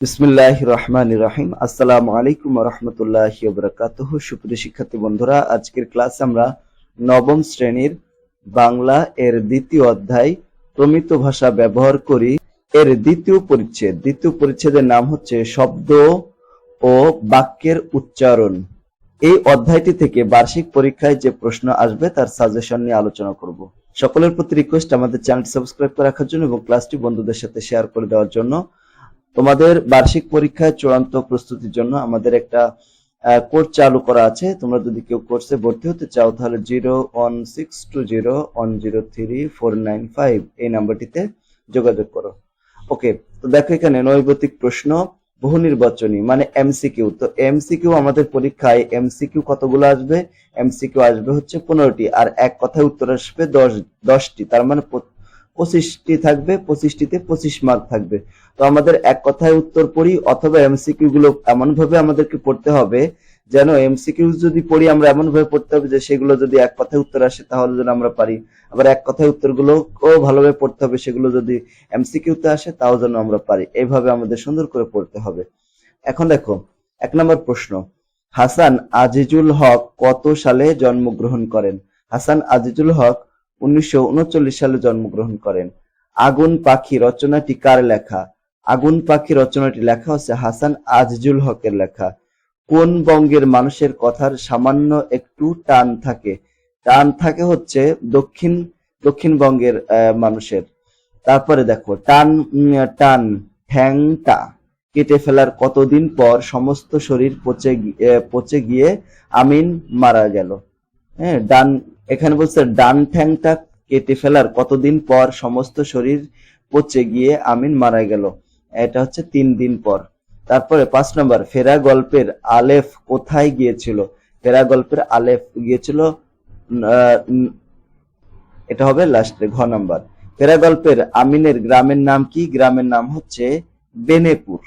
বিসমিল্লাহ রহমান রাহিম। আসসালামু আলাইকুম রহমতুল্লাহ বরকাতহ। সুপ্রিয় শিক্ষার্থী বন্ধুরা, আজকের ক্লাস আমরা নবম শ্রেণির বাংলা এর দ্বিতীয় অধ্যায় প্রমিত ভাষা ব্যবহার করি। এর দ্বিতীয় পরিচ্ছেদ, দ্বিতীয় পরিচ্ছেদের নাম হচ্ছে শব্দ ও বাক্যের উচ্চারণ। এই অধ্যায়টি থেকে বার্ষিক পরীক্ষায় যে প্রশ্ন আসবে, তার সাজেশন নিয়ে আলোচনা করব। সকলের প্রতি রিকোয়েস্ট আমাদের চ্যানেলটি সাবস্ক্রাইব করে রাখার জন্য এবং ক্লাসটি বন্ধুদের সাথে শেয়ার করে দেওয়ার জন্য। তোমাদের বার্ষিক পরীক্ষায় চূড়ান্ত প্রস্তুতির জন্য আমাদের একটা কোর্স চালু করা আছে। তোমরা যদি কেউ কোর্সে ভর্তি হতে চাও, তাহলে zero one six two zero one zero three four nine five এই নাম্বারটিতে যোগাযোগ করো। ওকে, তো দেখো এখানে নৈবতিক প্রশ্ন বহু নির্বাচনী মানে এমসিকিউ। তো এমসিকিউ আমাদের পরীক্ষায়, এমসিকিউ কতগুলো আসবে? এমসিকিউ আসবে হচ্ছে পনেরোটি, আর এক কথায় উত্তর আসবে দশ, দশটি। তার মানে পঁচিশটি থাকবে, পঁচিশটিতে পঁচিশ মার্ক থাকবে। তো আমাদের এক কথায় উত্তর পড়ি, অথবা এমসিকিউ গুলো এমন ভাবে আমাদেরকে পড়তে হবে, যেন এমসিকিউ যদি পড়ি আমরা এমন ভাবে পড়তে হবে যে সেগুলো যদি এক কথায় উত্তর আসে তাহলে যেন আমরা পারি। আবার এক কথায় উত্তরগুলো ও ভালোভাবে পড়তে হবে, সেগুলো যদি এমসিকিউ তে আসে তাও যেন আমরা পারি। এইভাবে আমাদের সুন্দর করে পড়তে হবে। এখন দেখো, এক নম্বর প্রশ্ন। হাসান আজিজুল হক কত সালে জন্মগ্রহণ করেন? হাসান আজিজুল হক উনিশশো সালে জন্মগ্রহণ করেন। আগুন পাখি রচনাটি কার লেখা? আগুন পাখি রচনাটি লেখা হচ্ছে হাসান আজিজুল হকের লেখা। কোন বঙ্গের মানুষের কথার সামান্য একটু টান থাকে? টান থাকে হচ্ছে দক্ষিণ দক্ষিণবঙ্গের মানুষের। তারপরে দেখো, টান টান, ঠ্যাংটা কেটে ফেলার কতদিন পর সমস্ত শরীর পচে পচে গিয়ে আমিন মারা গেল। হ্যাঁ ডান, এখানে বলছে ডান ঠ্যাংটা কেটে ফেলার কতদিন পর সমস্ত শরীর পচে গিয়ে আমিন মারা গেল? এটা হচ্ছে তিন দিন পর। তারপরে পাঁচ নম্বর, ফেরা গল্পের আলেফ কোথায় গিয়েছিল? ফেরা গল্পের আলেফ গিয়েছিল এটা হবে লাস্টে ঘ নাম্বার। ফেরা গল্পের আমিনের গ্রামের নাম কি? গ্রামের নাম হচ্ছে বেনেপুর।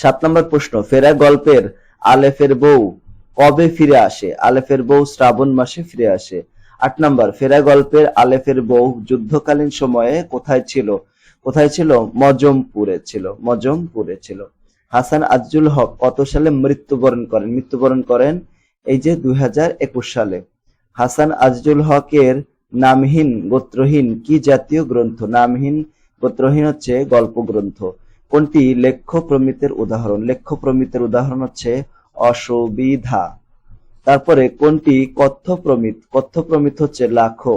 সাত নম্বর প্রশ্ন, ফেরা গল্পের আলেফের বউ কবে ফিরে আসে? আলেফের বউ শ্রাবণ মাসে ফিরে আসে। আট নম্বর, ফেরা গল্পের আলেফের বউ যুদ্ধকালীন সময়ে কোথায় ছিল? কোথায় ছিল? মজমপুরে ছিল। মজমপুরে ছিল। হাসান আজজুল হক কত সালে মৃত্যুবরণ করেন? মৃত্যুবরণ করেন এই যে দুই হাজার একুশ সালে। হাসান আজজুল হকের নামহীন, গোত্রহীন কি জাতীয় গ্রন্থ? নামহীন, গোত্রহীন হচ্ছে গল্প গ্রন্থ কোনটি? লেখ্য প্রমিতের উদাহরণ। লেখ্য প্রমিতের উদাহরণ হচ্ছে অসুবিধা। তারপরে কোনটি কথ্য প্রমিত কথ্য প্রমিত হচ্ছে লাখো।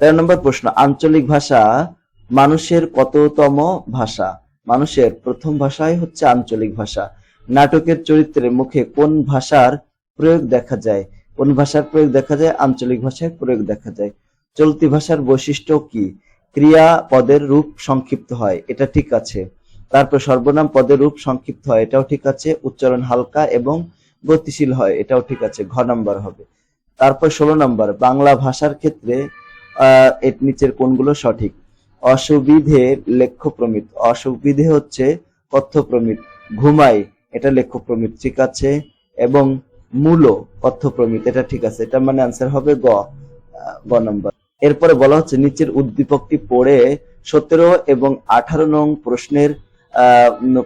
তেরো নম্বর প্রশ্ন, আঞ্চলিক ভাষা মানুষের কততম ভাষা? মানুষের প্রথম ভাষাই হচ্ছে আঞ্চলিক ভাষা। নাটকের চরিত্রের মুখে কোন ভাষার প্রয়োগ দেখা যায়? কোন ভাষার প্রয়োগ দেখা যায়? আঞ্চলিক ভাষায় প্রয়োগ দেখা যায়। চলতি ভাষার বৈশিষ্ট্য কি? ক্রিয়া পদের রূপ সংক্ষিপ্ত হয়। এটা ঠিক আছে। তারপর সর্বনাম পদের রূপ সংক্ষিপ্ত হয়। এটাও ঠিক আছে। উচ্চারণ হালকা এবং গতিশীল হয়। এটাও ঠিক আছে। ঘ নাম্বার হবে। তারপর ষোলো নাম্বার। বাংলা ভাষার ক্ষেত্রে এর নিচের কোনগুলো সঠিক? অসুবিধে লেখ্য প্রমিত অসুবিধে হচ্ছে কথ্য প্রমিত ঘুমাই, এটা লেখ্য প্রমিত ঠিক আছে। এবং মূল কথ্য প্রমিত এটা ঠিক আছে। এটা মানে আনসার হবে গ গ নম্বর। এরপরে বলা হচ্ছে, নিচের উদ্দীপকটি পড়ে সতেরো এবং আঠারো নং প্রশ্নের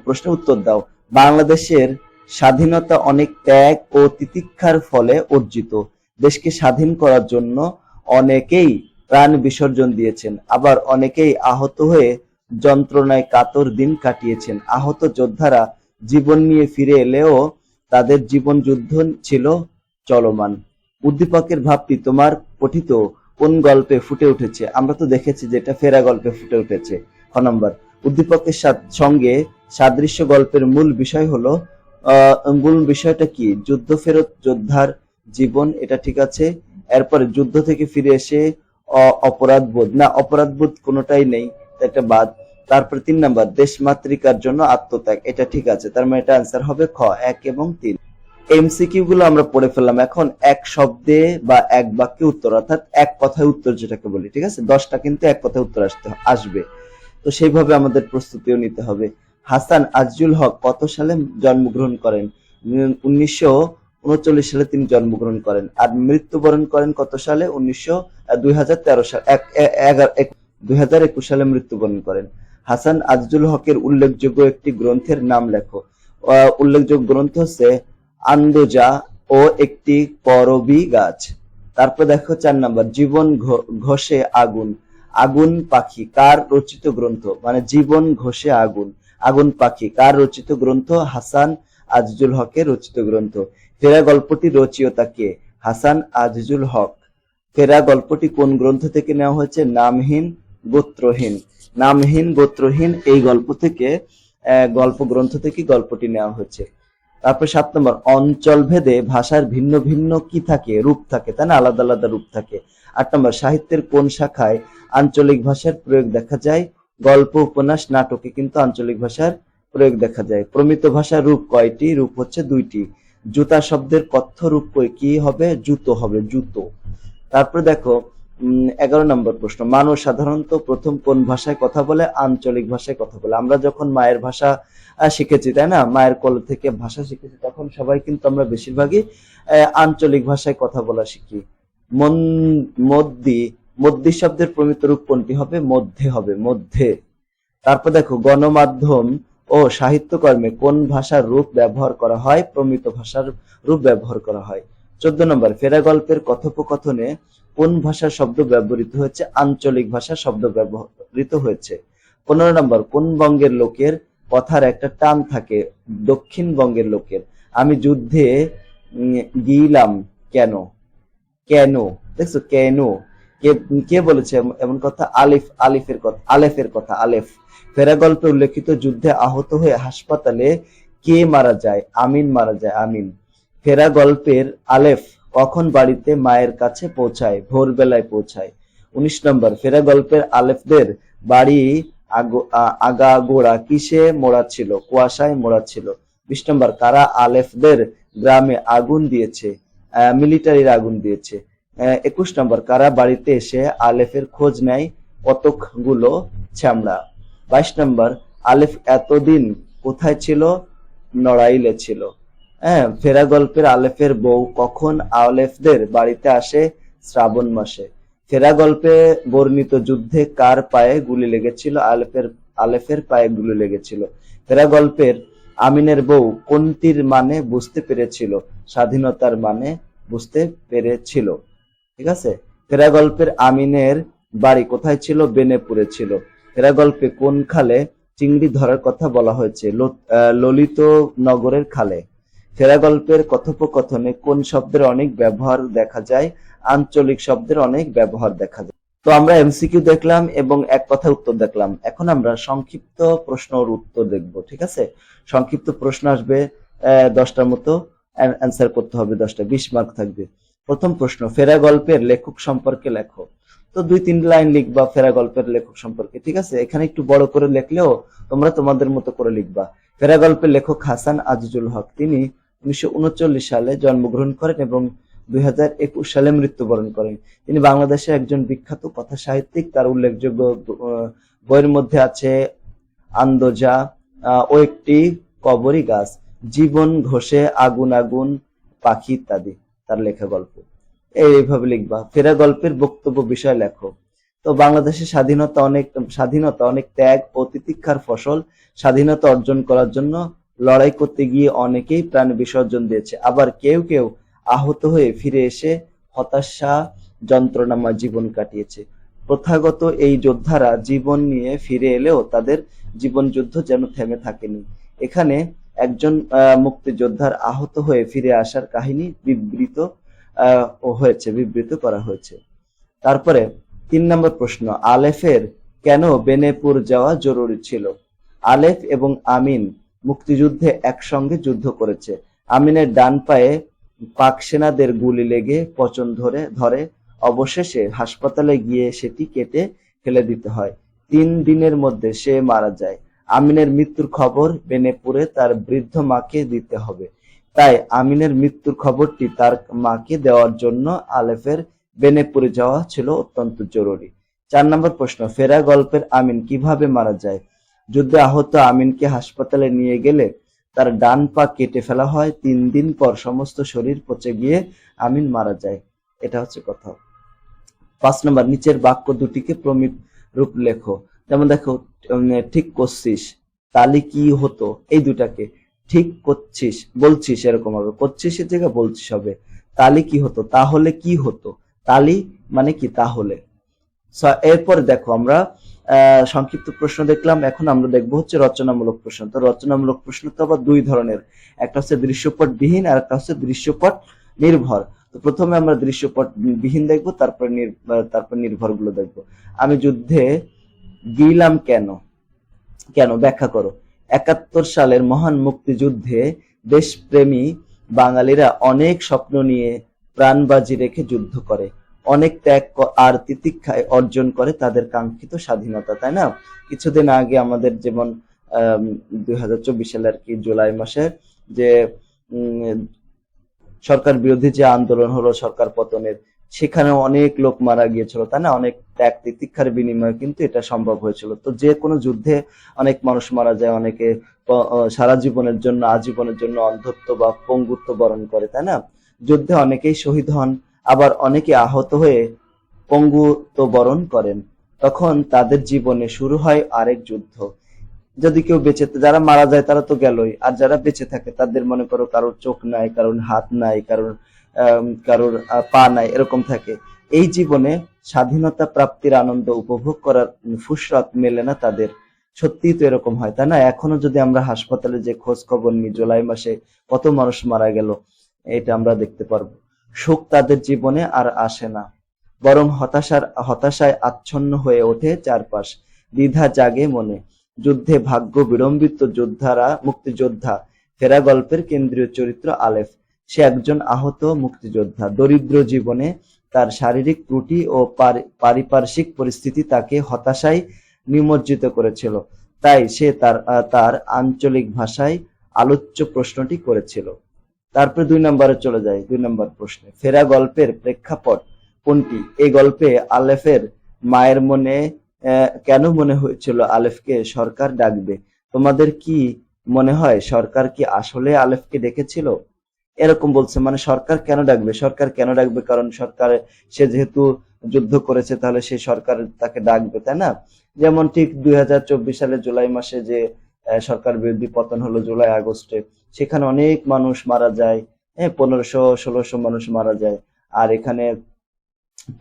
প্রশ্নের উত্তর দাও। বাংলাদেশের স্বাধীনতা অনেক ত্যাগ ও তিতিক্ষার ফলে অর্জিত। দেশকে স্বাধীন করার জন্য অনেকেই প্রাণ বিসর্জন দিয়েছেন। আবার অনেকেই আহত হয়ে যন্ত্রণায় কাতর দিন কাটিয়েছেন। আহত যোদ্ধারা জীবন নিয়ে ফিরে এলেও তাদের জীবন যুদ্ধ ছিল চলমান। উদ্দীপকের ভাবটি তোমার পঠিত কোন গল্পে ফুটে উঠেছে? আমরা তো দেখেছি যে এটা ফেরা গল্পে ফুটে উঠেছে। খ নম্বর। উদ্দীপকের সঙ্গে সাদৃশ্য গল্পের মূল বিষয় হলো মূল বিষয়টা কি? যুদ্ধ ফেরত যোদ্ধার জীবন, এটা ঠিক আছে। এরপরে যুদ্ধ থেকে ফিরে এসে, অ- অপরাধবোধ না অপরাধবোধ কোনোটাই নেই একটা বাদ। তারপর তিন নাম্বার দেশমাতৃকার জন্য আত্মত্যাগ, এটা ঠিক আছে। তার মানে এটা আনসার হবে খ, এক এবং তিন। এমসিকিউ গুলো আমরা পড়ে ফেললাম। এখন এক শব্দে বা এক বাক্যে উত্তর, অর্থাৎ এক কথায় উত্তর যেটাকে বলি, ঠিক আছে? দশটা কিন্তু এক কথায় উত্তর আসতে আসবে। তো সেইভাবে আমাদের প্রস্তুতিও নিতে হবে। হাসান আজজুল হক কত সালে জন্মগ্রহণ করেন? উনিশশো উনচল্লিশ সালে তিনি জন্মগ্রহণ করেন। আর মৃত্যুবরণ করেন কত সালে? উনিশশো দুই হাজার তেরো সাল দুই হাজার একুশ সালে মৃত্যুবরণ করেন। হাসান আজিজুল হকের উল্লেখযোগ্য একটি গ্রন্থের নাম লেখো। উল্লেখযোগ্য গ্রন্থ হচ্ছে আন্দোজা ও একটি করবি গাছ। তারপর দেখো চার নাম্বার, জীবন ঘষে আগুন। আগুন পাখি, কার রচিত গ্রন্থ? মানে জীবন ঘোষে আগুন আগুন পাখি, কার রচিত গ্রন্থ? হাসান আজিজুল হকের রচিত গ্রন্থ। ফেরা গল্পটি রচিয়তা কে? হাসান আজিজুল হক। ফেরা গল্পটি কোন গ্রন্থ থেকে নেওয়া হয়েছে? নামহীন গোত্রহীন। নামহীন গোত্রহীন এই গল্প থেকে গল্প গ্রন্থ থেকে গল্পটি নেওয়া হয়েছে। তারপর সাত নম্বর, অঞ্চল ভেদে ভাষার ভিন্ন ভিন্ন কি থাকে? রূপ থাকে, তাই না? আলাদা আলাদা রূপ থাকে। আট নম্বর, সাহিত্যের কোন শাখায় আঞ্চলিক ভাষার প্রয়োগ দেখা যায়? গল্প, উপন্যাস, নাটকে কিন্তু আঞ্চলিক ভাষার প্রয়োগ দেখা যায়। প্রমিত ভাষার রূপ কয়টি? রূপ হচ্ছে দুইটি। জুতা শব্দের কথ্য রূপ কি হবে? জুতো হবে, জুতো। তারপর দেখো এগারো নম্বর প্রশ্ন, মানুষ সাধারণত প্রথম কোন ভাষায় কথা বলে? আঞ্চলিক ভাষায় কথা বলে। আমরা যখন মায়ের ভাষা শিখেছি, তাই না? মায়ের কোল থেকে ভাষা শিখেছি, তখন সবাই কিন্তু আমরা বেশিরভাগই আঞ্চলিক ভাষায় কথা বলা শিখি। মন, মদ্দি মদ্দি শব্দের প্রমিত রূপ কোনটি হবে? মধ্যে হবে, মধ্যে। তারপর দেখো, গণমাধ্যম ও সাহিত্যকর্মে কোন ভাষার রূপ ব্যবহার করা হয়? প্রমিত ভাষার রূপ ব্যবহার করা হয়। চোদ্দ নম্বর, ফেরা গল্পের কথোপকথনে কোন ভাষার শব্দ ব্যবহৃত হয়েছে? আঞ্চলিক ভাষার শব্দ ব্যবহৃত হয়েছে। পনেরো নম্বর, কোন বঙ্গের লোকের কথার একটা টান থাকে? দক্ষিণ বঙ্গের লোকের। আমি যুদ্ধে গিয়েলাম কেন? কেন? দেখছ? কেন? কে কে বলেছে এমন কথা? আলিফ, আলিফের কথা, আলেফের কথা, আলেফ। ফেরা গল্পে উল্লেখিত যুদ্ধে আহত হয়ে হাসপাতালে কে মারা যায়? আমিন মারা যায়, আমিন। ফেরা গল্পের আলেফ কখন বাড়িতে মায়ের কাছে পৌঁছায়? ভোরবেলায় পৌঁছায়। উনিশ নম্বর, ফেরা গল্পের আলেফদের বাড়ি আগো- আগাগোড়া কিসে মোড়া ছিল? কুয়াশায় মোড়া ছিল। বিশ নম্বর, কারা আলেফদের গ্রামে আগুন দিয়েছে? মিলিটারির আগুন দিয়েছে। একুশ নম্বর, কারা বাড়িতে এসে আলেফের খোঁজ নেয়? কতকগুলো ছ্যামড়া। বাইশ নম্বর, আলেফ এতদিন কোথায় ছিল? নড়াইলে ছিল। হ্যাঁ ফেরা গল্পের আলেফের বউ কখন আলেফদের বাড়িতে আসে শ্রাবণ মাসে? ফেরা গল্পে বর্ণিত যুদ্ধে কার পায়ে গুলি লেগেছিল? আলেফের আলেফের পায়ে গুলি লেগেছিল। ফেরা গল্পের আমিনের বউ কোনটির মানে বুঝতে পেরেছিল? স্বাধীনতার মানে বুঝতে পেরেছিল। ঠিক আছে? ফেরা গল্পের আমিনের বাড়ি কোথায় ছিল? বেনেপুরে ছিল। ফেরা গল্পে কোন খালে চিংড়ি ধরার কথা বলা হয়েছে? ললিত নগরের খালে। ফেরা গল্পের কথোপকথনে কোন শব্দের অনেক ব্যবহার দেখা যায়, আঞ্চলিক শব্দের অনেক ব্যবহার দেখা যায়। তো আমরা এমসিকিউ দেখলাম এবং এক কথা উত্তর দেখলাম। এখন আমরা সংক্ষিপ্ত প্রশ্ন ওর উত্তর দেখব, ঠিক আছে? সংক্ষিপ্ত প্রশ্ন আসবে দশটার মতো। অ্যান্সার করতে হবে দশটা, বিশ মার্ক থাকবে। প্রথম প্রশ্ন ফেরা গল্পের লেখক সম্পর্কে লেখো। তো দুই, তিন লাইন লিখবা ফেরা গল্পের লেখক সম্পর্কে, ঠিক আছে? এখানে একটু বড় করে লিখলেও তোমরা তোমাদের মতো করে লিখবা। ফেরা গল্পের লেখক হাসান আজিজুল হক, তিনি উনিশশো উনচল্লিশ সালে জন্মগ্রহণ করেন এবং দুই হাজার একুশ সালে মৃত্যুবরণ করেন। তিনি বাংলাদেশে একজন বিখ্যাত কথা সাহিত্যিক তার উল্লেখযোগ্য বইয়ের মধ্যে আছে আন্দোজা ও একটি কবরী গাছ, জীবন ঘষে আগুন আগুন, পাখি ইত্যাদি, তার লেখা গল্প। এইভাবে লিখবা। ফেরা গল্পের বক্তব্য বিষয় লেখো। তো বাংলাদেশের স্বাধীনতা অনেক স্বাধীনতা অনেক ত্যাগ ও তিতিক্ষার ফসল স্বাধীনতা অর্জন করার জন্য লড়াই করতে গিয়ে অনেকেই প্রাণ বিসর্জন দিয়েছে। আবার কেউ কেউ আহত হয়ে ফিরে এসে হতাশা যন্ত্রণাময় জীবন কাটিয়েছে। প্রথাগত এই যোদ্ধারা জীবন নিয়ে ফিরে এলেও তাদের জীবন যুদ্ধ যেন থেমে থাকেনি। এখানে একজন মুক্তিযোদ্ধার আহত হয়ে ফিরে আসার কাহিনী বিবৃত হয়েছে, বিবৃত করা হয়েছে। তারপরে তিন নম্বর প্রশ্ন, আলেফের কেন বেনেপুর যাওয়া জরুরি ছিল? আলেফ এবং আমিন মুক্তিযুদ্ধে একসঙ্গে যুদ্ধ করেছে। আমিনের ডান পায়ে পাক সেনাদের গুলি লেগে পচন ধরে ধরে। অবশেষে হাসপাতালে গিয়ে সেটি কেটে ফেলে দিতে হয়। তিন দিনের মধ্যে সে মারা যায়। আমিনের মৃত্যুর খবর বেনেপুরে তার বৃদ্ধ মাকে দিতে হবে। তাই আমিনের মৃত্যুর খবরটি তার মাকে দেওয়ার জন্য আলেফের বেনেপুরে যাওয়া ছিল অত্যন্ত জরুরি। চার নম্বর প্রশ্ন, ফেরা গল্পের আমিন কীভাবে মারা যায়? যুদ্ধে আহত আমিনকে হাসপাতালে নিয়ে গেলে তার ডান পা কেটে ফেলা হয়, তিন দিন পর সমস্ত শরীর পচে গিয়ে আমিন মারা যায়। এটা হচ্ছে কথা। পাঁচ নম্বর, নিচের বাক্য দুটিকে প্রমিত রূপ লেখো। যেমন দেখো ঠিক করছিস, তালি কি হতো? এই দুটাকে, ঠিক করছিস, বলছিস এরকম হবে। করছিস এর জায়গায় বলছিস হবে। তালি কি হতো? তাহলে কি হতো? তালি মানে কি? তাহলে। এরপর দেখো আমরা সংক্ষিপ্ত প্রশ্ন দেখলাম। এখন আমরা দেখব হচ্ছে রচনামূলক প্রশ্ন। তো রচনামূলক প্রশ্ন তো আবার দুই ধরনের। একটা হচ্ছে দৃশ্যপট বিহীন আর একটা হচ্ছে দৃশ্যপট নির্ভর তো প্রথমে আমরা দৃশ্যপট বিহীন দেখব, তারপর তারপর নির্ভরগুলো দেখব। আমি যুদ্ধে গিলাম কেন? কেন? ব্যাখ্যা করো। একাত্তর সালের মহান মুক্তিযুদ্ধে দেশপ্রেমী বাঙালিরা অনেক স্বপ্ন নিয়ে প্রাণবাজি রেখে যুদ্ধ করে। অনেক ত্যাগ আর তিতিক্ষায় অর্জন করে তাদের কাঙ্ক্ষিত স্বাধীনতা, তাই না? কিছুদিন আগে আমাদের যেমন দুই হাজার চব্বিশ সালে আর কি জুলাই মাসে যে সরকার বিরোধী যে আন্দোলন হলো সরকার পতনের সেখানে অনেক লোক মারা গিয়েছিল, তাই না? অনেক ত্যাগ তিতিক্ষার বিনিময়ে কিন্তু এটা সম্ভব হয়েছিল। তো যে কোনো যুদ্ধে অনেক মানুষ মারা যায়, অনেকে সারা জীবনের জন্য, আজীবনের জন্য অন্ধত্ব বা পঙ্গুত্ব বরণ করে, তাই না? যুদ্ধে অনেকেই শহীদ হন আবার অনেকে আহত হয়ে পঙ্গুত্ব বরণ করেন। তখন তাদের জীবনে শুরু হয় আরেক যুদ্ধ। যদি কেউ বেঁচে, যারা মারা যায় তারা তো গেলই। আর যারা বেঁচে থাকে, তাদের মনে করো কারোর চোখ নাই, কারোর হাত নাই, কারোর কারোর পা নাই, এরকম থাকে। এই জীবনে স্বাধীনতা প্রাপ্তির আনন্দ উপভোগ করার ফুসরত মেলে না তাদের। সত্যিই তো এরকম হয়, তাই না? এখনও যদি আমরা হাসপাতালে যে খোঁজ খবর নিই, জুলাই মাসে কত মানুষ মারা গেল, এটা আমরা দেখতে পারব। সুখ তাদের জীবনে আর আসে না, বরং হতাশার, হতাশায় আচ্ছন্ন হয়ে ওঠে চারপাশ। দ্বিধা জাগে মনে। যুদ্ধে ভাগ্য বিড়ম্বিত যোদ্ধারা, মুক্তিযোদ্ধা। ফেরা গল্পের কেন্দ্রীয় চরিত্র আলেফ। সে একজন আহত মুক্তিযোদ্ধা। দরিদ্র জীবনে তার শারীরিক ত্রুটি ও পারিপার্শ্বিক পরিস্থিতি তাকে হতাশায় নিমজ্জিত করেছিল। তাই সে তার তার আঞ্চলিক ভাষায় আলোচ্য প্রশ্নটি করেছিল। তারপরে দুই নম্বরে চলে যায় দুই নম্বর প্রশ্নে। ফেরা গল্পের প্রেক্ষাপট কোনটি? এই গল্পে আলেফের মায়ের মনে কেন মনে হয়েছিল আলেফকে সরকার ডাকবে? তোমাদের কি মনে হয় সরকার কি আসলে আলেফকে ডেকেছিল? এরকম বলছে মানে সরকার কেন ডাকবে? সরকার কেন ডাকবে? কারণ সরকার, সে যেহেতু যুদ্ধ করেছে, তাহলে সে সরকার তাকে ডাকবে, তাই না? যেমন ঠিক দুই হাজার চব্বিশ সালে জুলাই মাসে যে সরকার বিরোধী পতন হলো জুলাই, আগস্টে। সেখানে অনেক মানুষ মারা যায়। হ্যাঁ পনেরোশো, ষোলোশো মানুষ মারা যায়। আর এখানে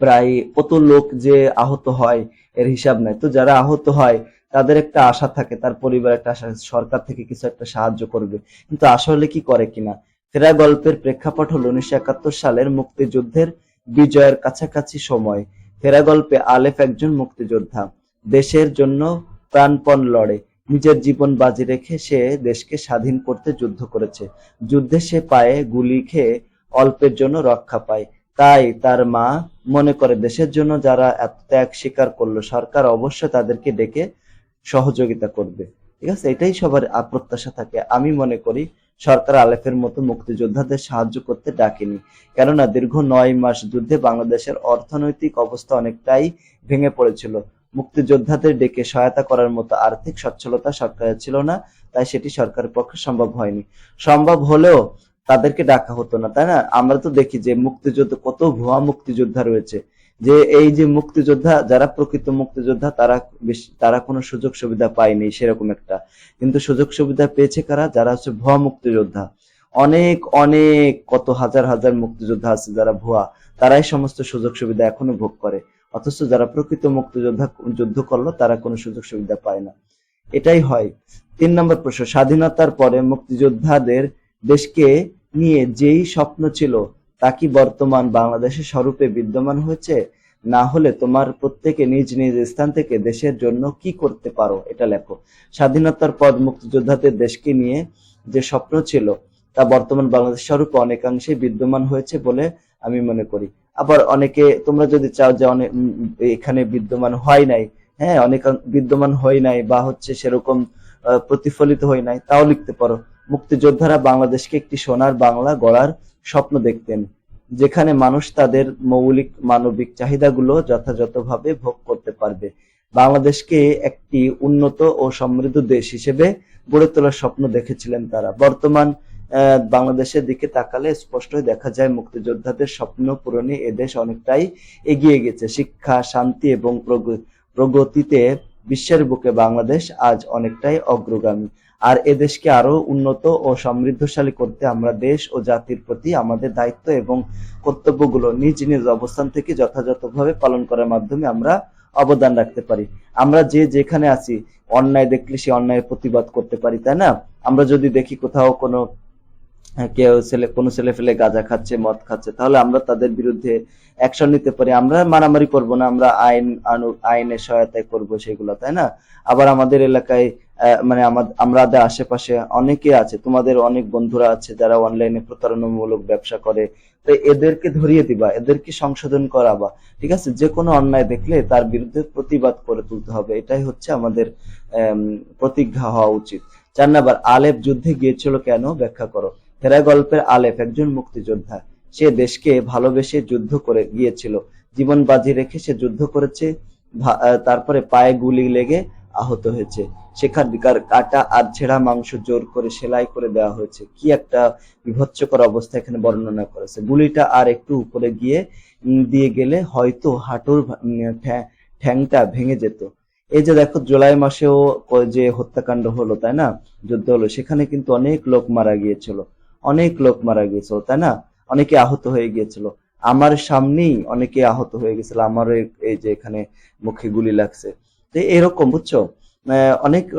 প্রায় কত লোক যে আহত হয়, এর হিসাব নাই। তো যারা আহত হয়, তাদের একটা আশা থাকে, তার পরিবার একটা আশা সরকার থেকে কিছু একটা সাহায্য করবে। কিন্তু আসলে কি করে কিনা? ফেরা গল্পের প্রেক্ষাপট হলো উনিশশো একাত্তর সালের মুক্তিযুদ্ধের বিজয়ের কাছাকাছি সময়। ফেরা গল্পে আলেফ একজন মুক্তিযোদ্ধা, দেশের জন্য প্রাণপণ লড়ে। নিজের জীবন বাজি রেখে সে দেশকে স্বাধীন করতে যুদ্ধ করেছে। যুদ্ধে সে পায়ে গুলি খেয়ে অল্পের জন্য রক্ষা পায়। তাই তার মা মনে করে, দেশের জন্য যারা এত ত্যাগ স্বীকার করল, সরকার অবশ্যই তাদেরকে ডেকে সহযোগিতা করবে। ঠিক আছে? এটাই সবার প্রত্যাশা থাকে। আমি মনে করি, সরকার আলেফের মতো মুক্তিযোদ্ধাদের সাহায্য করতে ডাকেনি। কেননা দীর্ঘ নয় মাস যুদ্ধে বাংলাদেশের অর্থনৈতিক অবস্থা অনেকটাই ভেঙে পড়েছিল। মুক্তিযোদ্ধাদের ডেকে সহায়তা করার মতো আর্থিক সচ্ছলতা সরকারের ছিল না, তাই সেটি সরকারের পক্ষে সম্ভব হয়নি। সম্ভব হলেও তাদেরকে ডাকা হতো না, তাই না? আমরা তো দেখি যে মুক্তিযুদ্ধ, কত ভুয়া মুক্তিযোদ্ধা রয়েছে। যে এই যে মুক্তিযোদ্ধা, যারা প্রকৃত মুক্তিযোদ্ধা, তারা তারা কোনো সুযোগ সুবিধা পায়নি সেরকম একটা। কিন্তু সুযোগ সুবিধা পেয়েছে কারা? যারা হচ্ছে ভুয়া মুক্তিযোদ্ধা। অনেক অনেক, কত হাজার হাজার মুক্তিযোদ্ধা আছে যারা ভুয়া। তারাই সমস্ত সুযোগ সুবিধা এখনও ভোগ করে। অথচ যারা প্রকৃত মুক্তিযোদ্ধা যুদ্ধ করল, তারা কোনো সুযোগ সুবিধা পায় না। এটাই হয়। তিন নম্বর প্রশ্ন, স্বাধীনতার পরে মুক্তিযোদ্ধাদের দেশকে নিয়ে যেই স্বপ্ন ছিল, তা কি বর্তমান বাংলাদেশের স্বরূপে বিদ্যমান হয়েছে? না হলে তোমার প্রত্যেকে নিজ নিজ স্থান থেকে দেশের জন্য কি করতে পারো, এটা লেখো। স্বাধীনতার পর মুক্তিযোদ্ধাদের দেশকে নিয়ে যে স্বপ্ন ছিল, তা বর্তমান বাংলাদেশ স্বরূপে অনেকাংশে বিদ্যমান হয়েছে বলে আমি মনে করি। আবার অনেকে, তোমরা যদি চাও যে অনেক এখানে বিদ্যমান হয় নাই হ্যাঁ অনেক বিদ্যমান হয় নাই বা হচ্ছে সেরকম প্রতিফলিত হয় নাই, তাও লিখতে পারো। মুক্তিযোদ্ধারা বাংলাদেশকে একটি সোনার বাংলা গড়ার স্বপ্ন দেখতেন, যেখানে মানুষ তাদের মৌলিক মানবিক চাহিদাগুলো যথাযথভাবে ভোগ করতে পারবে। বাংলাদেশকে একটি উন্নত ও সমৃদ্ধ দেশ হিসেবে গড়ে তোলার স্বপ্ন দেখেছিলেন তারা। বর্তমান বাংলাদেশের দিকে তাকালে স্পষ্টই দেখা যায় মুক্তিযোদ্ধাদের স্বপ্ন পূরণে এদেশ অনেকটাই এগিয়ে গেছে। শিক্ষা, শান্তি এবং প্রগ- প্রগতিতে বিশ্বের বুকে বাংলাদেশ আজ অনেকটাই অগ্রগামী। আর এদেশকে আরও উন্নত ও সমৃদ্ধশালী করতে আমরা দেশ ও জাতির প্রতি আমাদের দায়িত্ব এবং কর্তব্যগুলো নিজ নিজ অবস্থান থেকে যথাযথভাবে পালন করার মাধ্যমে আমরা অবদান রাখতে পারি। আমরা যে যেখানে আছি, অন্যায় দেখলে সে অন্যায়ের প্রতিবাদ করতে পারি, তাই না? আমরা যদি দেখি কোথাও কোনো কেউ ছেলে, কোনো ছেলে ফেলে গাঁজা খাচ্ছে, মদ খাচ্ছে, তাহলে আমরা তাদের বিরুদ্ধে অ্যাকশন নিতে পারি। আমরা মারামারি করব না, আমরা আইন, আনু- আইনের সহায়তায় করব সেগুলো, তাই না? আবার আমাদের এলাকায় মানে আমাদের আশেপাশে অনেকে আছে, তোমাদের অনেক বন্ধুরা আছে যারা অনলাইনে প্রতারণামূলক ব্যবসা করে, তো এদেরকে ধরিয়ে দিবা, এদেরকে সংশোধন করাবা, ঠিক আছে? যে কোনো অন্যায় দেখলে তার বিরুদ্ধে প্রতিবাদ করে তুলতে হবে, এটাই হচ্ছে আমাদের প্রতিজ্ঞা হওয়া উচিত। চার নাম্বার, আলেপ যুদ্ধে গিয়েছিল কেন? ব্যাখ্যা করো। হেরা গল্পের আলেফ একজন মুক্তিযোদ্ধা। সে দেশকে ভালোবেসে যুদ্ধ করে গিয়েছিল। জীবন বাজি রেখে সে যুদ্ধ করেছে তারপরে পায়ে গুলি লেগে আহত হয়েছে। সেখানকার কাটা আর ছেঁড়া মাংস জোর করে সেলাই করে দেওয়া হয়েছে। কি একটা বিভৎসকর অবস্থা এখানে বর্ণনা করেছে। গুলিটা আর একটু উপরে গিয়ে দিয়ে গেলে হয়তো হাঁটুর ঠ্যা- ঠ্যাংটা ভেঙে যেত। এই যে দেখো, জুলাই মাসেও যে হত্যাকাণ্ড হলো, তাই না? যুদ্ধ হলো, সেখানে কিন্তু অনেক লোক মারা গিয়েছিল। অনেক লোক মারা গিয়েছিল, তাই না? অনেকে আহত হয়ে গিয়েছিল। আমার সামনেই অনেকে আহত হয়ে গেছিল আমার এই- যে এখানে মুখে গুলি লাগছে। তো এরকম, বুঝছ? অনেক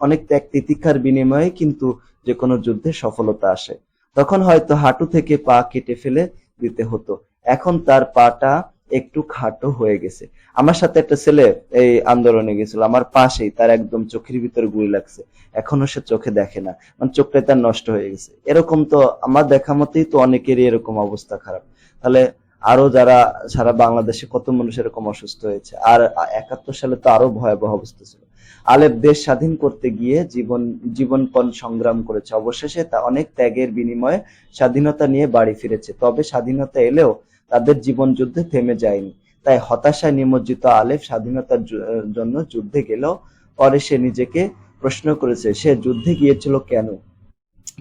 অনেক ত্যাগ তিতিক্ষার বিনিময়ে কিন্তু যে কোনো যুদ্ধে সফলতা আসে। তখন হয়তো হাঁটু থেকে পা কেটে ফেলে দিতে হতো। এখন তার পাটা একটু খাটো হয়ে গেছে। আমার সাথে একটা ছেলে এই আন্দোলনে গেছিল, আমার পাশেই, তার একদম চোখের ভিতরে গুলি লাগছে। এখনও সে চোখে দেখে না মানে চোখটা তার নষ্ট হয়ে গেছে। এরকম তো আমার দেখা মতেই তো অনেকেরই এরকম অবস্থা খারাপ। তাহলে আরও যারা সারা বাংলাদেশে কত মানুষ এরকম অসুস্থ হয়েছে, আর একাত্তর সালে তো আরও ভয়াবহ অবস্থা ছিল। আলেপ দেশ স্বাধীন করতে গিয়ে জীবন, জীবনপণ সংগ্রাম করেছে। অবশেষে তা অনেক ত্যাগের বিনিময়ে স্বাধীনতা নিয়ে বাড়ি ফিরেছে। তবে স্বাধীনতা এলেও তাদের জীবন যুদ্ধে থেমে যায়নি। তাই হতাশায় নিমজ্জিত আলেফ স্বাধীনতার জন্য যুদ্ধে গেলেও পরে সে নিজেকে প্রশ্ন করেছে, সে যুদ্ধে গিয়েছিল কেন?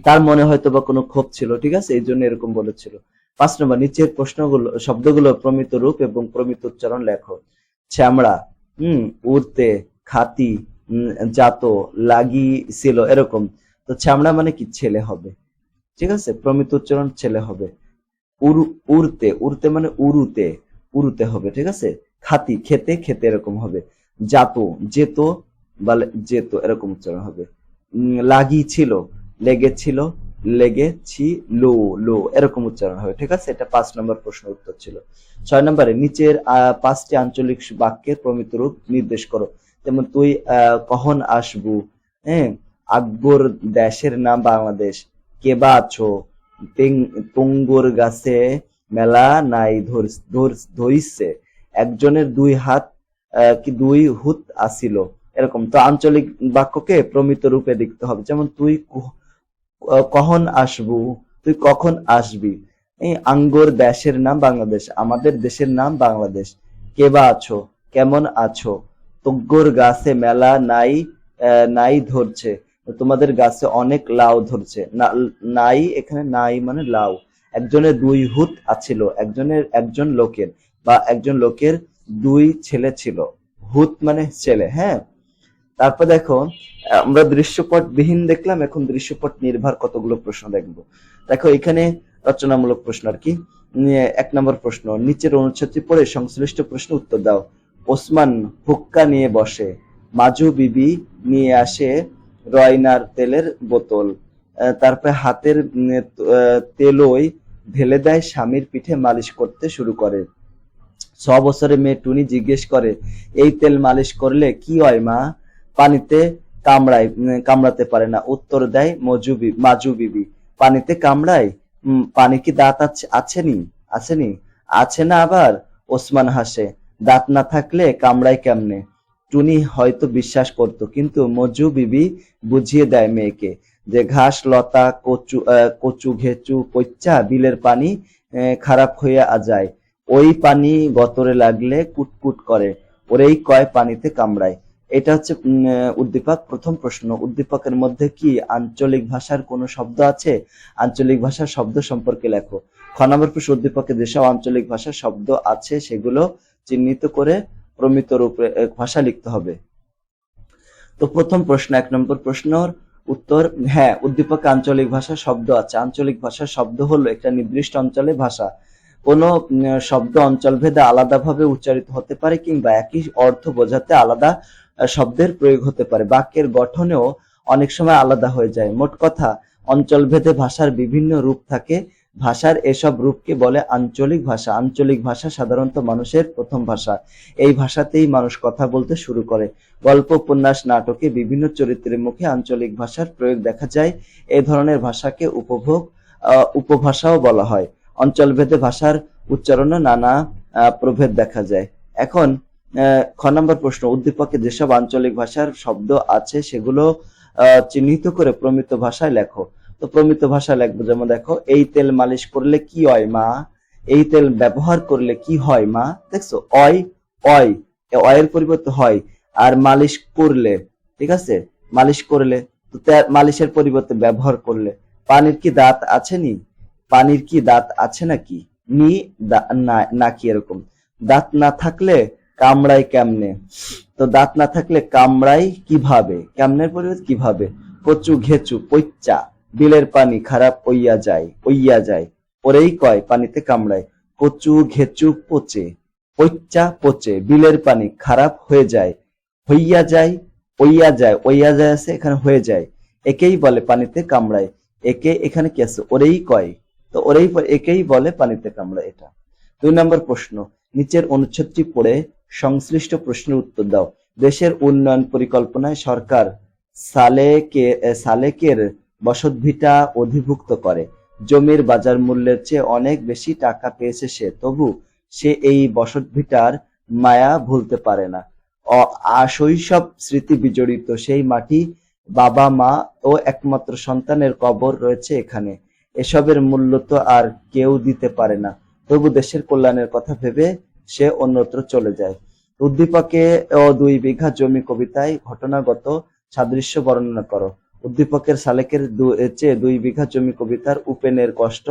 তার মনে হয়তো বা কোনো ক্ষোভ ছিল, ঠিক আছে? এই জন্য এরকম বলেছিল। পাঁচ নম্বর, নিচের প্রশ্নগুলো, শব্দগুলো প্রমিত রূপ এবং প্রমিত উচ্চারণ লেখো। শ্যামড়া হুম উড়তে, খাতি জাতো, লাগিয়েছিল, এরকম। তো শ্যামড়া মানে কি? ছেলে হবে। ঠিক আছে? প্রমিত উচ্চারণ ছেলে হবে। উড়ু উড়তে উড়তে মানে উড়ুতে উড়ুতে হবে, ঠিক আছে? খাতি, খেতে খেতে এরকম হবে। জাতো, যেত, বলে, যেত, এরকম উচ্চারণ হবে। লাগিয়েছিল, লেগেছিল লেগেছি লো লো এরকম উচ্চারণ হবে, ঠিক আছে? এটা পাঁচ নম্বর প্রশ্নের উত্তর ছিল। ছয় নম্বরে, নিচের পাঁচটি আঞ্চলিক বাক্যের প্রমিত রূপ নির্দেশ করো। যেমন, তুই কখন আসবু? হ্যাঁ? আকবর দেশের নাম বাংলাদেশ। কেবা আছো? তুঙ্গুর গাছে মেলা নাই ধর- ধর- ধরিছে। একজনের দুই হাত কি দুই হুত আসিল এরকম। তো আঞ্চলিক বাক্যকে প্রমিত রূপে লিখতে হবে। যেমন, তুই কখন আসবু? তুই কখন আসবি? এই আঙ্গুর দেশের নাম বাংলাদেশ। আমাদের দেশের নাম বাংলাদেশ। কে বা আছো? কেমন আছো? তজ্ঞর গাছে মেলা নাই নাই ধরছে। তোমাদের গাছে অনেক লাউ ধরছে। নাই, এখানে নাই মানে লাউ। একজনের দুই হুত আছিল, একজনের একজন লোকের, বা একজন লোকের দুই ছেলে ছিল। হুত মানে ছেলে হ্যাঁ? তারপর দেখো, আমরা দৃশ্যপট বিহীন দেখলাম, এখন দৃশ্যপট নির্ভর কতগুলো প্রশ্ন দেখব। দেখো, এখানে রচনামূলক প্রশ্ন আর কি। এক নম্বর প্রশ্ন, নিচের অনুচ্ছেদটি পড়ে সংশ্লিষ্ট প্রশ্ন উত্তর দাও। ওসমান হুক্কা নিয়ে বসে, মাজু বিবি নিয়ে আসে রয়নার তেলের বোতল। তারপরে হাতের তেলই ঢেলে দেয় স্বামীর পিঠে মালিশ করতে শুরু করে। ছ বছরের মেয়ে টুনি জিজ্ঞেস করে, এই তেল মালিশ করলে কি হয় মা? পানিতে কামড়ায় কামড়াতে পারে না। উত্তর দেয়, মজু বি- মাজু বিবি, পানিতে কামড়ায়? পানি কি দাঁত আছে, আছেনি? আছেনি? আছে না আবার, ওসমান হাসে, দাঁত না থাকলে কামড়ায় কেমনে? টুনি হয়তো বিশ্বাস করত, কিন্তু মজু বিবি বুঝিয়ে দেয় মেয়েকে যে ঘাস, লতা, কচু কচু, ঘেচু কচ্চা বিলের পানি খারাপ হইয়া যায় ওই পানি গতরে লাগলে কুটকুট করে, ওরেই কয় পানিতে কামড়ায়। এটা হচ্ছে উদ্দীপক, প্রথম প্রশ্ন। উদ্দীপকের মধ্যে কি আঞ্চলিক ভাষার কোনো শব্দ আছে? আঞ্চলিক ভাষার শব্দ সম্পর্কে লেখো। খ নম্বর প্রশ্ন উদ্দীপকে যেসব আঞ্চলিক ভাষার শব্দ আছে, সেগুলো চিহ্নিত করে প্রমিত রূপে ভাষা লিখতে হবে। তো প্রথম প্রশ্ন, এক নম্বর প্রশ্নর উত্তর হ্যাঁ উদ্দীপকে আঞ্চলিক ভাষা শব্দ আছে। আঞ্চলিক ভাষা শব্দ হলো একটা নির্দিষ্ট অঞ্চলে ভাষা। কোনো শব্দ অঞ্চল ভেদে আলাদাভাবে উচ্চারিত হতে পারে কিংবা একই অর্থ বোঝাতে আলাদা শব্দের প্রয়োগ হতে পারে। বাক্যের গঠনেও অনেক সময় আলাদা হয়ে যায়। মোট কথা অঞ্চল ভেদে ভাষার বিভিন্ন রূপ থাকে। ভাষার এসব রূপকে বলে আঞ্চলিক ভাষা। আঞ্চলিক ভাষা সাধারণত মানুষের প্রথম ভাষা। এই ভাষাতেই মানুষ কথা বলতে শুরু করে। গল্প, উপন্যাস, নাটকে বিভিন্ন চরিত্রের মুখে আঞ্চলিক ভাষার প্রয়োগ দেখা যায়। এই ধরনের ভাষাকে উপভোগ উপভাষাও বলা হয়। অঞ্চলভেদে ভাষার উচ্চারণে নানা প্রভেদ দেখা যায়। এখন খ নম্বর প্রশ্ন, উদ্দীপকে যেসব আঞ্চলিক ভাষার শব্দ আছে সেগুলো চিহ্নিত করে প্রমিত ভাষায় লেখো। তো প্রমিত ভাষায় লেখবো, যেমন দেখো, এই তেল মালিশ করলে কি হয় মা? এই তেল ব্যবহার করলে কি হয় মা? দেখছ, অয় অয় অয়ের পরিবর্তে হয়। আর মালিশ করলে, ঠিক আছে? মালিশ করলে, তো মালিশের পরিবর্তে ব্যবহার করলে। পানির কি দাঁত আছে নি? পানির কি দাঁত আছে নাকি? নি নাকি এরকম। দাঁত না থাকলে কামড়াই কেমনে? তো দাঁত না থাকলে কামড়াই কীভাবে? কেমনের পরিবর্তে কীভাবে? কচু ঘেচু, পইচ্চা। বিলের পানি খারাপ ওইয়া যায় ওইয়া যায়। ওরেই কয়, পানিতে কামড়ায়। কচু ঘেচু পচে পইচ্চা পচে, বিলের পানি খারাপ হয়ে যায়, হইয়া যায় ওইয়া যায় ওইয়া যায় আছে, এখানে হয়ে যায়। একেই বলে পানিতে কামড়ায়। একে এখানে কি আছে? ওরেই কয়। তো ওরেই একেই বলে পানিতে কামড়ায় এটা। দুই নম্বর প্রশ্ন, নিচের অনুচ্ছেদটি পড়ে সংশ্লিষ্ট প্রশ্নের উত্তর দাও। দেশের উন্নয়ন পরিকল্পনায় সরকার সালেকে সালেকের বসতভিটা অধিভুক্ত করে। জমির বাজার মূল্যের চেয়ে অনেক বেশি টাকা পেয়েছে সে, তবু সে এই বসতভিটার মায়া ভুলতে পারে না। শৈশব স্মৃতি বিজড়িত সেই মাটি বাবা, মা ও একমাত্র সন্তানের কবর রয়েছে এখানে। এসবের মূল্য তো আর কেউ দিতে পারে না। তবু দেশের কল্যাণের কথা ভেবে সে অন্যত্র চলে যায়। উদ্দীপকে ও দুই বিঘা জমি কবিতায় ঘটনাগত সাদৃশ্য বর্ণনা করো। উদ্দীপকের সালেকের চেয়ে দুই বিঘা জমি কবিতার উপেনের কষ্ট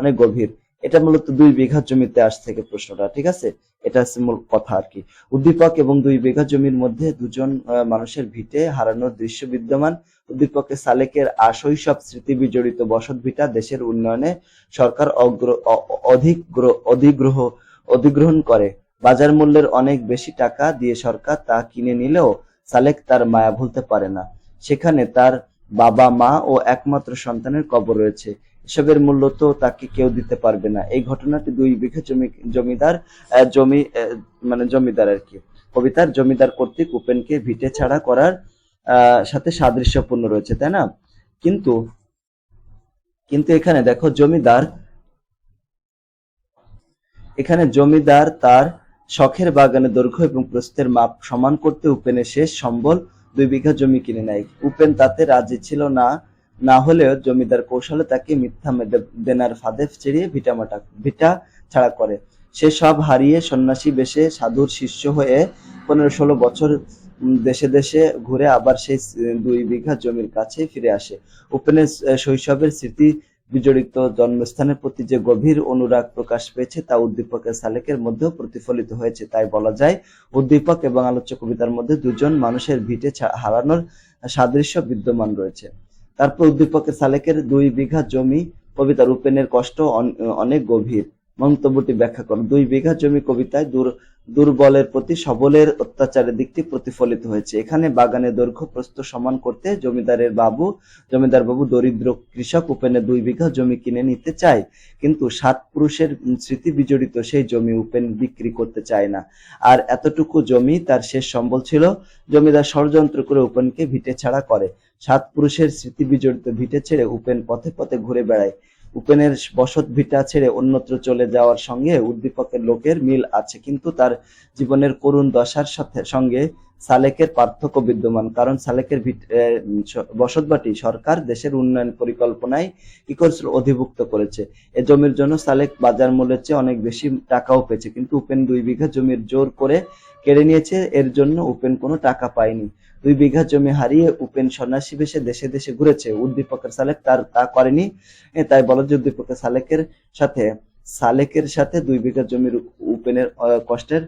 অনেক গভীর। এটা মূলত দুই বিঘা জমিতে আজ থেকে প্রশ্নটা, ঠিক আছে? এটা হচ্ছে মূল কথা আর কি। উদ্দীপক এবং দুই বিঘা জমির মধ্যে দুজন মানুষের ভিটে হারানোর দৃশ্য বিদ্যমান। উদ্দীপকের সালেকের আশৈশব স্মৃতি বিজড়িত বসত ভিটা দেশের উন্নয়নে সরকার অগ্র- অধিক গ্র- অধিগ্রহ অধিগ্রহণ করে। বাজার মূল্যের অনেক বেশি টাকা দিয়ে সরকার তা কিনে নিলেও সালেক তার মায়া ভুলতে পারে না। সেখানে তার বাবা, মা ও একমাত্র সন্তানের কবর রয়েছে। এসবের মূল্য তো তাকে কেউ দিতে পারবে না। এই ঘটনাটি দুই বিঘা জমি, জমিদার জমি মানে জমিদার আর কি। কবিতার জমিদার কর্তৃক উপেনকে ভিটে ছাড়া করার সাথে সাদৃশ্যপূর্ণ রয়েছে, তাই না? কিন্তু কিন্তু এখানে দেখো, জমিদার, এখানে জমিদার তার শখের বাগানে দৈর্ঘ্য এবং প্রস্থের মাপ সমান করতে উপেনের শেষ সম্বল দুই বিঘা জমি কিনে নেয় উপেন তাতে রাজি ছিল না না হলেও জমিদার কৌশলে তাকে মিথ্যা দেনার ফাঁদে চিড়িয়ে ভিটামাটা ভিটা ছাড়া করে। সে সব হারিয়ে সন্ন্যাসী বেশে সাধুর শিষ্য হয়ে পনেরো ষোলো বছর দেশে দেশে ঘুরে আবার সেই দুই বিঘা জমির কাছে ফিরে আসে। উপেনের শৈশবের স্মৃতি বিজড়িত জন্মস্থানের প্রতি যে গভীর অনুরাগ প্রকাশ পেয়েছে তা উদ্দীপকের সালেকের মধ্যেও প্রতিফলিত হয়েছে। তাই বলা যায়, উদ্দীপক এবং আলোচ্য কবিতার মধ্যে দুজন মানুষের ভিটে হারানোর সাদৃশ্য বিদ্যমান রয়েছে। তারপর উদ্দীপকের সালেকের দুই বিঘা জমি কবিতা রূপেনের কষ্ট অনেক গভীর। মন্তব্যটি ব্যাখ্যা করেন। দুই বিঘা জমি কবিতায় দূর দুর্বলের প্রতি সবলের অত্যাচারের দিকটি প্রতিফলিত হয়েছে। এখানে বাগানের দৈর্ঘ্য প্রস্থ সমান করতে জমিদারের বাবু জমিদার বাবু দরিদ্র কৃষক উপেনে দুই বিঘা জমি কিনে নিতে চায়। কিন্তু সাত পুরুষের স্মৃতি বিজড়িত সেই জমি উপেন বিক্রি করতে চায় না। আর এতটুকু জমি তার শেষ সম্বল ছিল। জমিদার ষড়যন্ত্র করে উপেনকে ভিটে ছাড়া করে। সাত পুরুষের স্মৃতি বিজড়িত ভিটে ছেড়ে উপেন পথে পথে ঘুরে বেড়ায়। উপেনের বসত ভিটা ছেড়ে অন্যত্র চলে যাওয়ার সঙ্গে উদ্দীপকের লোকের মিল আছে, কিন্তু তার জীবনের করুণ দশার সাথে সঙ্গে সালেকের পার্থক্য বিদ্যমান। কারণ সালেকের বসতবাটি সরকার দেশের উন্নয়ন পরিকল্পনায় কি করেছিল, অধিভুক্ত করেছে। এ জমির জন্য সালেক বাজার মূল্যের চেয়ে অনেক বেশি টাকাও পেয়েছে। কিন্তু উপেন দুই বিঘা জমির জোর করে কেড়ে নিয়েছে, এর জন্য উপেন কোনো টাকা পায়নি। দুই বিঘা জমি হারিয়ে উপেন সন্ন্যাসী বেশে দেশে দেশে ঘুরেছে। উদ্দীপকের সালেক তার তা করেনি। তাই বলা যে উদ্দীপকের সালেকের সাথে সালেকের সাথে দুই বিঘা জমির উপেনের কষ্টের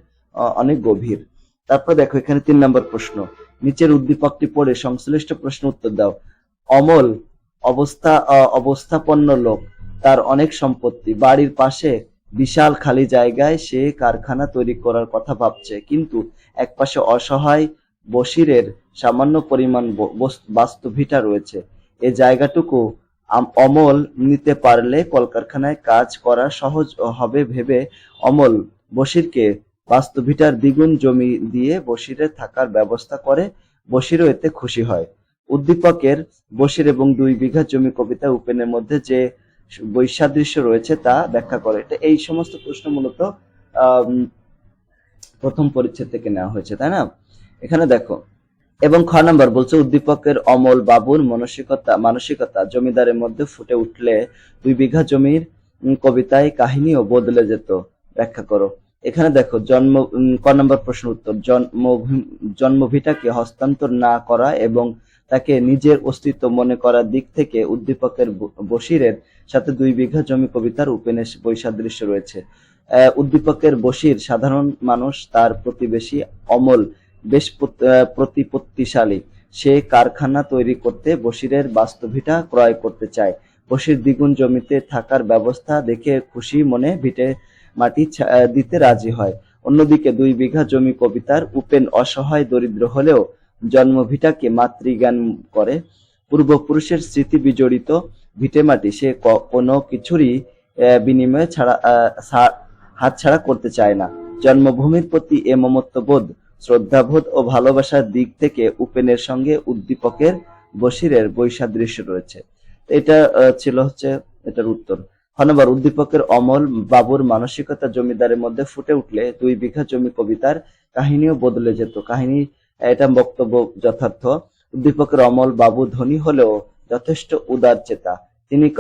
অনেক গভীর। তারপর দেখো, এখানে তিন নম্বর প্রশ্ন। নিচের উদ্দীপকটি পড়ে সংশ্লিষ্ট প্রশ্ন উত্তর দাও। অমল অবস্থা অবস্থাপন্ন লোক। তার অনেক সম্পত্তি। বাড়ির পাশে বিশাল খালি জায়গায় সে কারখানা তৈরি করার কথা ভাবছে। কিন্তু একপাশে অসহায় বসিরের সামান্য পরিমাণ ব- বস- বাস্তু ভিটা রয়েছে। এই জায়গাটুকু অমল নিতে পারলে কলকারখানায় কাজ করা সহজ হবে ভেবে অমল বসিরকে বাস্তু ভিটার দ্বিগুণ জমি দিয়ে বসিরের থাকার ব্যবস্থা করে বসিরও এতে খুশি হয়। উদ্দীপকের বসির এবং দুই বিঘা জমি কবিতা উপেনের মধ্যে যে বৈসাদৃশ্য রয়েছে তা ব্যাখ্যা করে। এই সমস্ত প্রশ্ন মূলত প্রথম পরিচ্ছেদ থেকে নেওয়া হয়েছে, তাই না? এখানে দেখো, এবং খ নাম্বার বলছে, উদ্দীপকের অমল বাবুর মানসিকতা মানসিকতা জমিদারের মধ্যে ফুটে উঠলে দুই বিঘা জমির কবিতায় কাহিনীও বদলে যেত। ব্যাখ্যা করো। এখানে দেখো, জন্ম ক নম্বর প্রশ্ন উত্তর, জন্ম জন্মভিটাকে হস্তান্তর না করা এবং তাকে নিজের অস্তিত্ব মনে করার দিক থেকে উদ্দীপকের ব- বশিরের সাথে দুই বিঘা জমি কবিতার উপন্যাস বৈসাদৃশ্য রয়েছে। উদ্দীপকের বশির সাধারণ মানুষ, তার প্রতিবেশী অমল বেশ প্রত- প্রতিপত্তিশালী। সে কারখানা তৈরি করতে বশিরের বাস্তভিটা ক্রয় করতে চায়। বশির দ্বিগুণ জমিতে থাকার ব্যবস্থা দেখে খুশি মনে ভিটে মাটি দিতে রাজি হয়। অন্যদিকে দুই বিঘা জমি কবিতার উপেন অসহায় দরিদ্র হলেও জন্মভিটাকে মাতৃজ্ঞান করে। পূর্বপুরুষের স্মৃতি বিজড়িত ভিটেমাটি সে কোনো কিছুরই বিনিময়ে ছাড়া হাতছাড়া করতে চায় না। জন্মভূমির প্রতি এ মমত্ববোধ শ্রদ্ধাবোধ ও ভালোবাসার দিক থেকে উপেনের সঙ্গে উদ্দীপকের বশিরের বৈসাদৃশ্য রয়েছে। এটা ছিল হচ্ছে, এটার উত্তর। হনবার উদ্দীপকের অমল বাবুর মানসিকতা জমিদারের মধ্যে ফুটে উঠলে দুই বিঘা জমি কবিতার কাহিনীও বদলে যেত। কাহিনী, এটা বক্তব্য যথার্থ। উদ্দীপকের অমল বাবু ধনী হলেও যথেষ্ট উদার চেতা। তিনি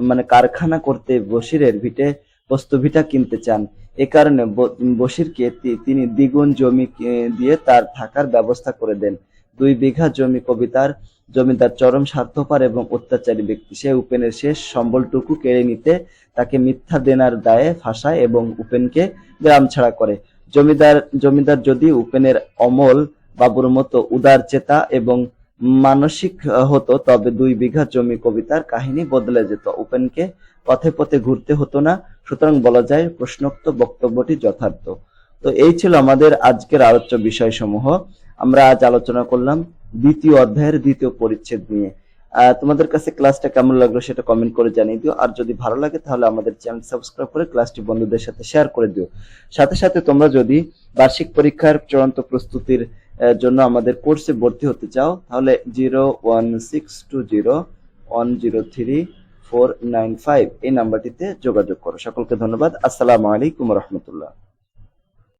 মানে কারখানা করতে বসিরের ভিটে বস্তু ভিটা কিনতে চান। এ কারণে ব- বশিরকে তিনি দ্বিগুণ জমি দিয়ে তার থাকার ব্যবস্থা করে দেন। দুই বিঘা জমি কবিতার জমিদার চরম স্বার্থপর এবং অত্যাচারী ব্যক্তি। সে উপেনের শেষ সম্বলটুকু কেড়ে নিতে তাকে মিথ্যা দেনার দায়ে ফাঁসায় এবং উপেনকে গ্রাম ছাড়া করে। জমিদার জমিদার যদি উপেনের অমল, বাবুর মতো উদার চেতা এবং মানসিক হতো, তবে দুই বিঘা জমি কবিতার কাহিনী বদলে যেত। উপেনকে পথে পথে ঘুরতে হতো না, সুতরাং বলা যায় প্রশ্নোক্ত বক্তব্যটি যথার্থ। তো এই ছিল আমাদের আজকের আলোচ্য বিষয়সমূহ। আমরা আজ আলোচনা করলাম দ্বিতীয় অধ্যায়ের দ্বিতীয় পরিচ্ছেদ নিয়ে। তোমাদের কাছে ক্লাসটা কেমন লাগল সেটা কমেন্ট করে জানিয়ে দিও। আর যদি ভালো লাগে তাহলে আমাদের চ্যানেল সাবস্ক্রাইব করে ক্লাসটি বন্ধুদের সাথে শেয়ার করে দিও। সাথে সাথে তোমরা যদি বার্ষিক পরীক্ষার চূড়ান্ত প্রস্তুতির জন্য আমাদের কোর্সে ভর্তি হতে চাও, তাহলে zero one six two zero one zero three four nine five এই নাম্বারটিতে যোগাযোগ করো। সকলকে ধন্যবাদ। আসসালামু আলাইকুম রহমতুল্লাহ।